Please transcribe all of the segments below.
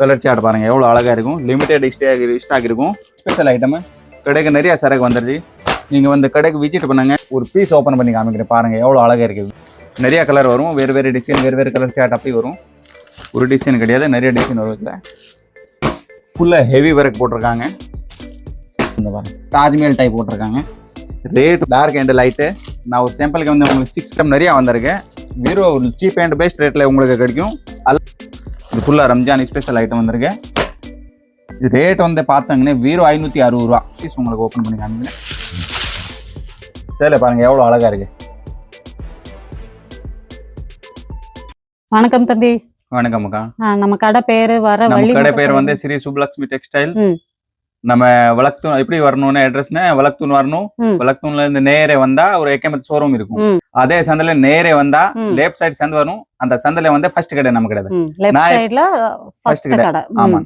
Colour chart பாருங்க. எவ்வளோ அழகாக இருக்கும். லிமிடெட் ஸ்டாக் ஸ்டாக் இருக்கும். ஸ்பெஷல் ஐட்டம் கடைக்கு நிறைய சரக்கு வந்துடுது நீங்கள் வந்து கடைக்கு விசிட் பண்ணுங்க. ஒரு பீஸ் ஓப்பன் பண்ணி காமிக்கிறேன் பாருங்கள் எவ்வளோ அழகாக இருக்குது நிறையா கலர் வரும். வேறு வேறு டிசைன் வேறு வேறு கலர் சார்ட் அப்படி வரும். ஒரு டிசைன் கிடையாது. நிறைய டிசைன் வரும் இதில். ஃபுல்லாக ஹெவி ஒர்க் போட்டிருக்காங்க. இந்த பாருங்க. தாஜ்மஹல் டைப் போட்டிருக்காங்க. ரேட் டார்க் அண்ட் லைட்டு நான் ஒரு சாம்பிளுக்கு வந்து உங்களுக்கு சிக்ஸ் gram நிறையா வந்திருக்கேன் வீரோ சீப் அண்ட் பெஸ்ட் ரேட்டில் உங்களுக்கு கிடைக்கும். அல் இது ஃபுல்லாக ரம்ஜான் ஸ்பெஷல் ஐட்டம் வந்திருக்கு. இது ரேட் வந்து பார்த்தாங்கன்னா வீரோ ஐநூற்றி அறுபது ரூபா. பீஸ் உங்களுக்கு ஓப்பன் பண்ணி காமிக்கிறேன். சேலை பாருங்க எவ்வளோ அழகா இருக்கு. வணக்கம் தம்பி. வணக்கம் அக்கா. நம்ம கடை பேரு வர கடை பேர். வந்து ஸ்ரீ சுப்லக்ஷ்மி டெக்ஸ்டைல். நம்ம வளக்தூன் எப்படி வரணும்னு அட்ரஸ்னா வளக்தூன் வரணும். வளக்தூன்ல இருந்து நேரே வந்தா ஒரு ஏகமத் ஷோரூம் இருக்கும். அதே சந்தில நேரே வந்தா. லெஃப்ட் சைடு சந்து வரும். அந்த சந்தில வந்து ஃபர்ஸ்ட் கடை நம்ம கடை ம். லெஃப்ட் நான் சைடுல ஃபர்ஸ்ட் கடை. ஆமா.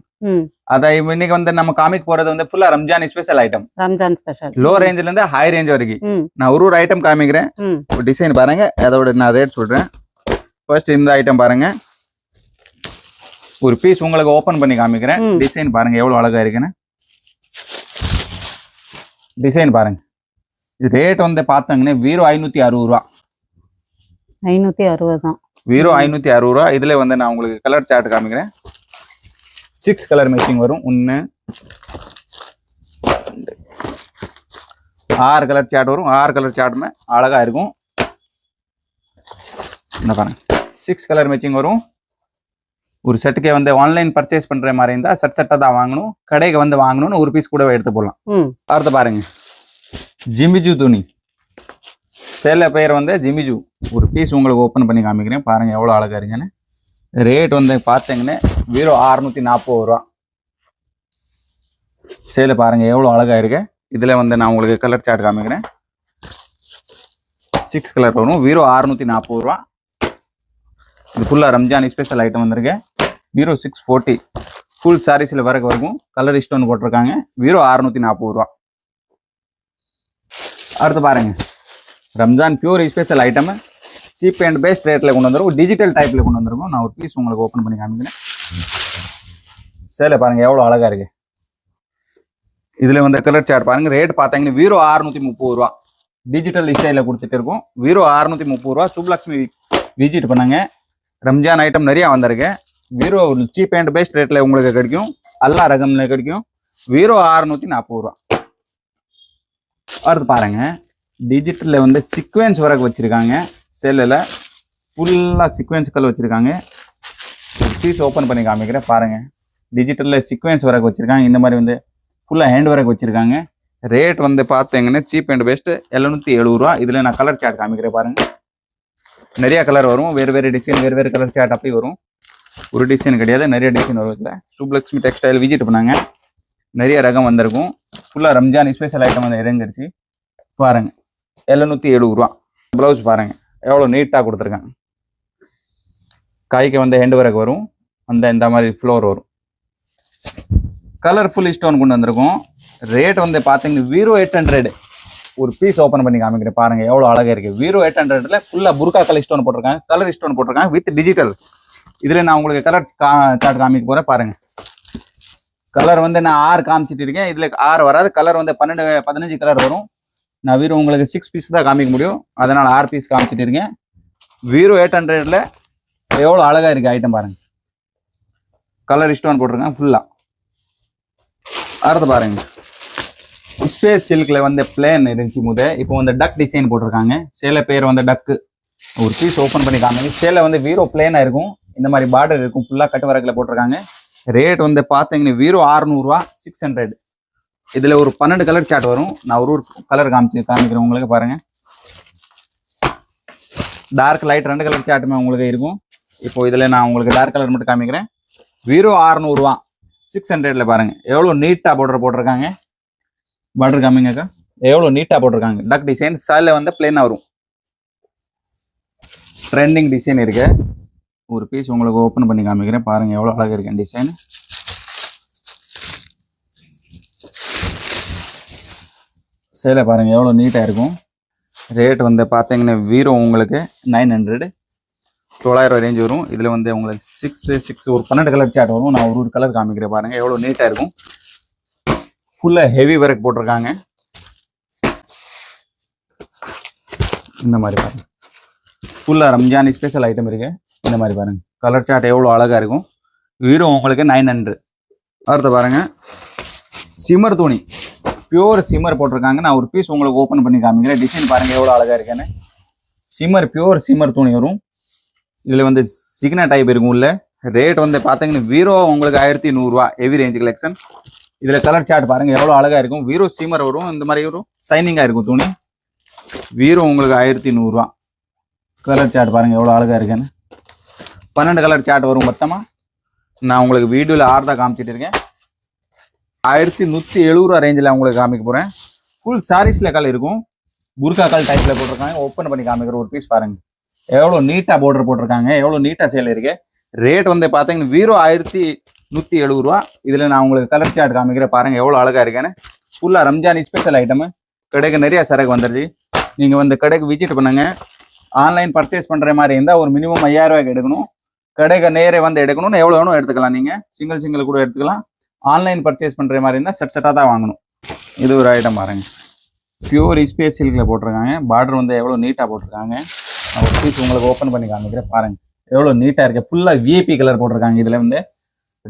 அத இன்னைக்கு வந்து நம்ம காமிக் போறது வந்து ஃபுல்லா Ramzan special item Ramzan special low ரேஞ்சில இருந்து ஹை ரேஞ்ச் வரைக்கும். நான் ஒரு ஒரு ஐட்டம் காமிக்கிறேன். ஒரு டிசைன் பாருங்க. அதோட நான் ரேட் சொல்றேன். ஃபர்ஸ்ட் இந்த ஐட்டம் பாருங்க. ஒரு பீஸ் உங்களுக்கு ஓபன் பண்ணி காமிக்கிறேன். டிசைன் பாருங்க எவ்வளவு அழகா இருக்குன்னு. டிசைன் பாருங்க. இது ரேட் வந்து பார்த்தாங்கன்னா வீரோ ஐநூத்தி அறுபது ரூபா. ஐநூத்தி அறுபது தான். வீரோ. ஐநூத்தி அறுபது ரூபா. இதுல வந்து நான் உங்களுக்கு கலர் சார்ட் காமிக்கிறேன். சிக்ஸ் கலர் மேட்சிங் வரும். ஒன்று ஆறு கலர் சார்ட் வரும். ஆறு கலர் சார்ட்டுமே அழகா இருக்கும். இந்த பாருங்க. சிக்ஸ் கலர் மேட்சிங் வரும். ஒரு செட்டுக்கே வந்து ஆன்லைன் பர்ச்சேஸ் பண்ற மாதிரி இருந்தா செட் செட்டாக தான் வாங்கணும். கடைக்கு வந்து வாங்கணும்னு ஒரு பீஸ் கூட எடுத்து போடலாம். அடுத்து பாருங்க. ஜிமிஜு துணி. சேலை பெயர் வந்து ஜிமிஜு. ஒரு பீஸ் உங்களுக்கு ஓப்பன் பண்ணி காமிக்கிறேன். பாருங்க எவ்வளோ அழகா இருக்குன்னு. ரேட் வந்து பார்த்தீங்கன்னா வீரோ அறுநூத்தி நாற்பது ரூபா. சேலை பாருங்க எவ்வளோ அழகா இருக்கு. இதில் வந்து நான் உங்களுக்கு கலர் சார்ட் காமிக்கிறேன். சிக்ஸ் கலர் வரும். வீரோ அறுநூத்தி நாற்பது ரூபா. இது ஃபுல்லாக ரம்ஜான் ஸ்பெஷல் ஐட்டம் வந்திருக்கு. வீரோ சிக்ஸ் ஃபோர்ட்டி ஃபுல் சாரீஸில் வரக்கு வரைக்கும் கலர் ஸ்டோன் போட்டிருக்காங்க. வீரோ அறுநூத்தி நாற்பது ரூபா. அடுத்து பாருங்க. Ramzan pure special item cheap and best ரேட்டில் கொண்டு வந்துருக்கும். டிஜிட்டல் டைப்பில் கொண்டு வந்திருக்கும். நான் ஒரு பீஸ் உங்களுக்கு ஓப்பன் பண்ணி காமிக்கிறேன். சேலை பாருங்கள் எவ்வளோ அழகாக இருக்குது இதில் வந்து கலர் சார்ட் பாருங்கள் ரேட் பார்த்தீங்கன்னா வீரோ அறுநூற்றி முப்பது ரூபா. டிஜிட்டல் ஸ்டைலில் கொடுத்துட்டு இருக்கோம். வீரோ அறுநூற்றி முப்பது ரூபா. சுப்லக்ஷ்மி விசிட் பண்ணாங்க. ரம்ஜான் ஐட்டம் நிறையா வந்திருக்கு. வீரோ சீப் அண்ட் பெஸ்ட் ரேட்டில் உங்களுக்கு கிடைக்கும். எல்லா ரகம்ல கிடைக்கும். வீரோ அறுநூத்தி நாற்பது ரூபா. அடுத்து பாருங்க. டிஜிட்டல்ல வந்து சீக்வென்ஸ் வரைக்கும் வச்சுருக்காங்க. செல்லில் ஃபுல்லாக சீக்வென்ஸ் வச்சுருக்காங்க. பீஸ் ஓப்பன் பண்ணி காமிக்கிறேன். பாருங்க. டிஜிட்டல்ல சீக்வென்ஸ் வரைக்கும் வச்சுருக்காங்க. இந்த மாதிரி வந்து ஃபுல்லாக ஹேண்ட் ஒர்க் வச்சுருக்காங்க. ரேட் வந்து பார்த்தீங்கன்னா சீப் அண்ட் பெஸ்ட்டு எழுநூற்றி எழுபது ரூபா. இதில் நான் கலர் சார்ட் காமிக்கிறேன் பாருங்கள் நிறைய கலர் வரும். வேறு வேறு டிசைன் வேறு வேறு கலர் சார்ட் அப்படி வரும். ஒரு டிசைன் கிடையாது நிறைய டிசைன் வரும் இதில். சுப்லக்ஷ்மி டெக்ஸ்டைல் விசிட் பண்ணாங்க. நிறைய ரகம் வந்திருக்கும். ஃபுல்லாக ரம்ஜான் ஸ்பெஷல் ஐட்டம் வந்து இறங்கிருச்சு. பாருங்க. எழுநூற்றி எழுபது ரூபா. ப்ளவுஸ் பாருங்க. எவ்வளோ நீட்டாக கொடுத்துருக்காங்க. காய்க்கு வந்து ஹேண்ட் ஒர்க் வரும். அந்த இந்த மாதிரி ஃப்ளோர் வரும். கலர்ஃபுல் ஸ்டோன் கொண்டு வந்திருக்கும். ரேட் வந்து பார்த்தீங்கன்னா வீரோ எயிட் ஹண்ட்ரட் ஒரு பீஸ் ஓப்பன் பண்ணி காமிக்கிறேன். பாருங்க எவ்வளோ அழகாக இருக்குது வீரோ எயிட் ஹண்ட்ரட்ல ஃபுல்லாக புர்கா கலர் ஸ்டோன் போட்டிருக்காங்க. கலர் ஸ்டோன் போட்டிருக்காங்க வித் டிஜிட்டல் இதில் நான் உங்களுக்கு கலர் சார்ட் காமிக்க போகிறேன் பாருங்க. கலர் வந்து நான் ஆறு காமிச்சிட்டு இருக்கேன். இதில் ஆறு வராது. கலர் வந்து பன்னெண்டு பதினஞ்சு கலர் வரும். நான் வீரோ உங்களுக்கு சிக்ஸ் பீஸ் தான் காமிக்க முடியும். அதனால் ஆறு பீஸ் காமிச்சிட்டு இருக்கேன். வீரோ எயிட் ஹண்ட்ரடில் எவ்வளோ அழகாக இருக்குது ஐட்டம் பாருங்க. கலர் இஷ்டம்னு போட்டிருக்கேன் ஃபுல்லாக அடுத்து பாருங்க. ஸ்பேஸ் சில்கில் வந்து பிளேன் இருந்துச்சு முத. இப்போ வந்து டக் டிசைன் போட்டிருக்காங்க. சேலை பேர் வந்து டக்கு ஒரு பீஸ் ஓப்பன் பண்ணி காமிங்க. சேலை வந்து வீரோ பிளேனாக இருக்கும். இந்த மாதிரி பார்டர் இருக்கும். ஃபுல்லாக கட்டு வரக்கில் போட்டிருக்காங்க. ரேட் வந்து பார்த்தீங்கன்னா வீரோ ஆறுநூறுவா சிக்ஸ் ஹண்ட்ரட் இதில் ஒரு பன்னெண்டு கலர் சார்ட் வரும். நான் ஒரு ஒரு கலர் காமிச்சு காமிக்கிறேன். உங்களுக்கு பாருங்கள் டார்க் லைட் ரெண்டு கலர் சார்ட்டுமே உங்களுக்கு இருக்கும். இப்போ இதில் நான் உங்களுக்கு டார்க் கலர் மட்டும் காமிக்கிறேன். வீரோ ஆறுநூறுவா சிக்ஸ் ஹண்ட்ரடில் பாருங்கள் எவ்வளோ நீட்டாக பார்டர் போட்டிருக்காங்க? பார்டர் காமிங்கக்கா எவ்வளோ நீட்டாக போட்டிருக்காங்க? டக் டிசைன் சாலில் வந்து பிளெயினாக வரும். ட்ரெண்டிங் டிசைன் இருக்குது ஒரு பீஸ் உங்களுக்கு ஓப்பன் பண்ணி காமிக்கிறேன். பாருங்க எவ்வளோ அழகாக இருக்கு. டிசைன் சேலை பாருங்க எவ்வளோ நீட்டாக இருக்கும். ரேட் வந்து பார்த்தீங்கன்னா வீரோ உங்களுக்கு நைன் ஹண்ட்ரடு தொள்ளாயிரம் ரேஞ்ச் வரும். இதில் வந்து உங்களுக்கு சிக்ஸ் சிக்ஸ் ஒரு பன்னெண்டு கலர் சாட் வரும். நான் ஒரு ஒரு கலர் காமிக்கிறேன் பாருங்கள் எவ்வளோ நீட்டாக இருக்கும். ஃபுல்லாக ஹெவி ஒர்க் போட்டிருக்காங்க. இந்த மாதிரி பாருங்கள் ஃபுல்லாக ரம்ஜான் ஸ்பெஷல் ஐட்டம் இருக்குது இந்த மாதிரி பாருங்க. கலர் சார்ட் எவ்வளோ அழகாக இருக்கும். வீரம் உங்களுக்கு நைன் ஹண்ட்ரட் அடுத்து பாருங்க. சிம்மர் துணி. பியூர் சிம்மர் போட்டிருக்காங்க. நான் ஒரு பீஸ் உங்களுக்கு ஓப்பன் பண்ணி காமிக்கிறேன். டிசைன் பாருங்க எவ்வளோ அழகாக இருக்குன்னு. சிம்மர் பியூர் சிம்மர் துணி வரும். இதில் வந்து சிக்னா டைப் இருக்கும் உள்ள. ரேட் வந்து பார்த்தீங்கன்னா வீரோ உங்களுக்கு ஆயிரத்தி நூறுரூவா ஹெவி ரேஞ்ச் கலெக்ஷன் இதில் கலர் சார்ட் பாருங்கள் எவ்வளோ அழகாக இருக்கும். வீரோ சிம்மர் வரும். இந்த மாதிரி வரும். சைனிங்காக இருக்கும் துணி. வீரோ உங்களுக்கு ஆயிரத்தி நூறுரூவா கலர் சார்ட் பாருங்க எவ்வளோ அழகாக இருக்குன்னு. பன்னெண்டு கலர் சார்ட் வரும் மொத்தமாக நான் உங்களுக்கு வீடியோவில் ஆர்டர் காமிச்சிட்டு இருக்கேன். ஆயிரத்தி நூற்றி எழுபது ரூபா ரேஞ்சில் உங்களுக்கு காமிக்க போகிறேன் ஃபுல் சாரீஸில் கால் இருக்கும். குர்கா கால் டைப்பில் போட்டிருக்காங்க. ஓப்பன் பண்ணி காமிக்கிற ஒரு பீஸ் பாருங்கள் எவ்வளோ நீட்டாக border போட்டிருக்காங்க. எவ்வளோ நீட்டாக சேல் இருக்கு. ரேட் வந்து பார்த்தீங்கன்னா வீரோ ஆயிரத்தி நூற்றி எழுபது ரூபா இதில் நான் உங்களுக்கு கலர் சார்ட் காமிக்கிறேன். பாருங்கள் எவ்வளோ அழகாக இருக்கேன்னு. ஃபுல்லாக ரம்ஜான் ஸ்பெஷல் ஐட்டமு கடைக்கு நிறைய சரக்கு வந்துடுச்சு நீங்கள் வந்து கடைக்கு விசிட் பண்ணுங்க. ஆன்லைன் பர்ச்சேஸ் பண்ணுற மாதிரி இருந்தால் ஒரு மினிமம் ஐயாயிரம் ரூபாய்க்கு எடுக்கணும். கடைக்கு நேரே வந்து எடுக்கணும்னு எவ்வளோ வேணும் எடுத்துக்கலாம். நீங்கள் சிங்கிள் சிங்கிள் கூட எடுத்துக்கலாம். ஆன்லைன் பர்ச்சேஸ் பண்ணுற மாதிரி இருந்தால் செட் செட்டாக தான் வாங்கணும். இது ஒரு ஐட்டம் பாருங்க. பியூர் ஸ்பேஸ் சில்கில் போட்டிருக்காங்க. பார்டர் வந்து எவ்வளோ நீட்டாக போட்டிருக்காங்க. நான் ஒரு பீஸ் உங்களுக்கு ஓப்பன் பண்ணி காமிக்கிறேன். பாருங்கள் எவ்வளோ நீட்டாக இருக்குது ஃபுல்லாக விஐபி கலர் போட்டிருக்காங்க இதில் வந்து.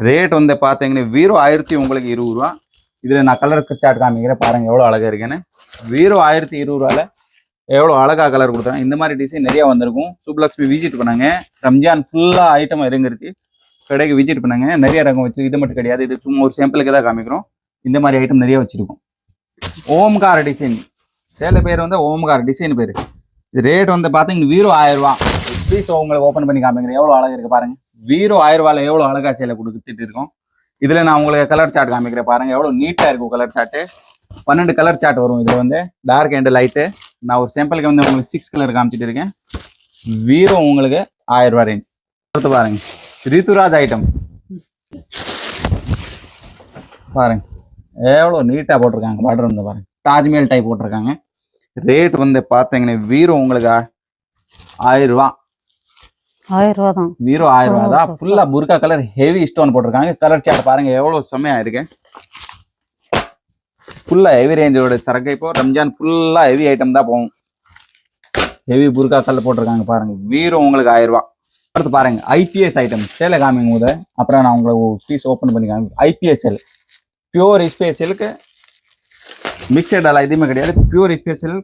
ரேட் வந்து பார்த்தீங்கன்னா வீரோ ஆயிரத்தி உங்களுக்கு இருபது ரூபா. இதில் நான் கலர் சார்ட் காமிக்கிறேன். பாருங்கள் எவ்வளோ அழகாக இருக்குன்னு. வீரோ ஆயிரத்தி இருபது ரூபாவில் எவ்வளோ அழகா கலர் கொடுத்தேன். இந்த மாதிரி டிசைன் நிறைய வந்திருக்கும். சுப்லக்ஷ்மி விசிட் பண்ணாங்க. ரம்ஜான் ஃபுல்லாக ஐட்டம் இறங்கிருச்சு. கடைக்கு விசிட் பண்ணாங்க. நிறைய ரகம் வச்சு இது மட்டும் கிடையாது. இது சும்மா ஒரு சாம்பிளுக்கு தான் காமிக்கிறோம். இந்த மாதிரி ஐட்டம் நிறைய வச்சுருக்கோம். ஓம்கார டிசைன் சேலை பேர் வந்து ஓம்கார டிசைன் பேர். இது ரேட் வந்து பார்த்தீங்கன்னா வீரோ ஆயிரம் ரூபா. பீஸ் உங்களுக்கு ஓப்பன் பண்ணி காமிக்கிறேன். எவ்வளோ அழகா இருக்குது பாருங்கள் வீரோ ஆயிரம் ரூபாயில் எவ்வளோ அழகாக சேலை கொடுத்துட்டு இருக்கோம். இதில் நான் உங்களுக்கு கலர் சார்ட் காமிக்கிறேன் பாருங்கள் எவ்வளோ நீட்டாக இருக்கும் கலர் சார்ட்டு பன்னெண்டு கலர் சார்ட் வரும் இதில் வந்து. டார்க் அண்ட் லைட்டு நான் ஒரு சாம்பிளுக்கு வந்து உங்களுக்கு சிக்ஸ் கலர் காமிச்சிட்டு இருக்கேன். வீரோ உங்களுக்கு ஆயிரம் ரூபாய் ரேஞ்ச் அடுத்து பாருங்க. ரித்துராஜ் ஐட்டம் பாருங்க. எவ்வளோ நீட்டாக போட்டிருக்காங்க. பார்டர் வந்து பாருங்க. தாஜ்மஹல் டைப் போட்டிருக்காங்க. ரேட் வந்து பார்த்தீங்கன்னா வீரோ உங்களுக்கு ஆயிரம் ரூபா ஆயிரம் ரூபா தான். வீரோ ஆயிரம் ரூபா தான். ஃபுல்லாக புர்கா கலர் ஹெவி ஸ்டோன் போட்டிருக்காங்க. கலர் சார்ட் பாருங்க. எவ்வளோ செம்மையா இருக்கு. ஃபுல்லாக ஹெவி ரேஞ்சோட சரக்கு. இப்போ ரம்ஜான் ஃபுல்லாக ஹெவி ஐட்டம் தான் போகும். ஹெவி புர்கா கலர் போட்டிருக்காங்க பாருங்க. வீரோ உங்களுக்கு ஆயிரம் ரூபா அடுத்து பாருங்க ஐபிஎஸ் ஐட்டம் சேலை காமிங்க போது அப்புறம் நான் உங்களுக்கு பீஸ் ஓப்பன் பண்ணி காமி ஐபிஎஸ்எல் பியூர் ஸ்பேஷலுக்கு மிக்சட் எல்லாம் எதுவுமே கிடையாது. பியூர் ஸ்பேஷல்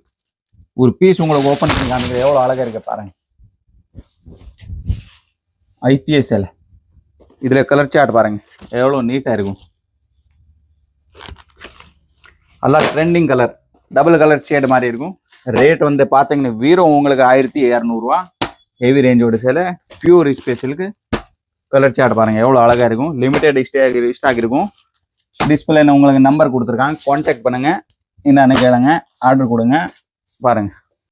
ஒரு பீஸ் உங்களுக்கு ஓப்பன் பண்ணி காமிக்கிறது எவ்வளோ அழகா இருக்கு பாருங்க. ஐபிஎஸ்எல் இதில் கலர் சார்ட் பாருங்க. எவ்வளோ நீட்டாக இருக்கும். நல்லா trending colour double colour shade மாதிரி இருக்கும். ரேட் வந்து பார்த்தீங்கன்னா வீரம் உங்களுக்கு ஆயிரத்தி இரநூறுவா. ஹெவி ரேஞ்சோட சேலை. பியூர் ஸ்பெஷலுக்கு கலர் சேட் பாருங்க. எவ்வளோ அழகாக இருக்கும். லிமிடெட் ஸ்டாக் ஸ்டாக் இருக்கும். டிஸ்பிளேன்னு உங்களுக்கு நம்பர் கொடுத்துருக்காங்க கான்டாக்ட் பண்ணுங்க. என்னென்னு கேளுங்க. ஆர்டர் கொடுங்க. பாருங்க.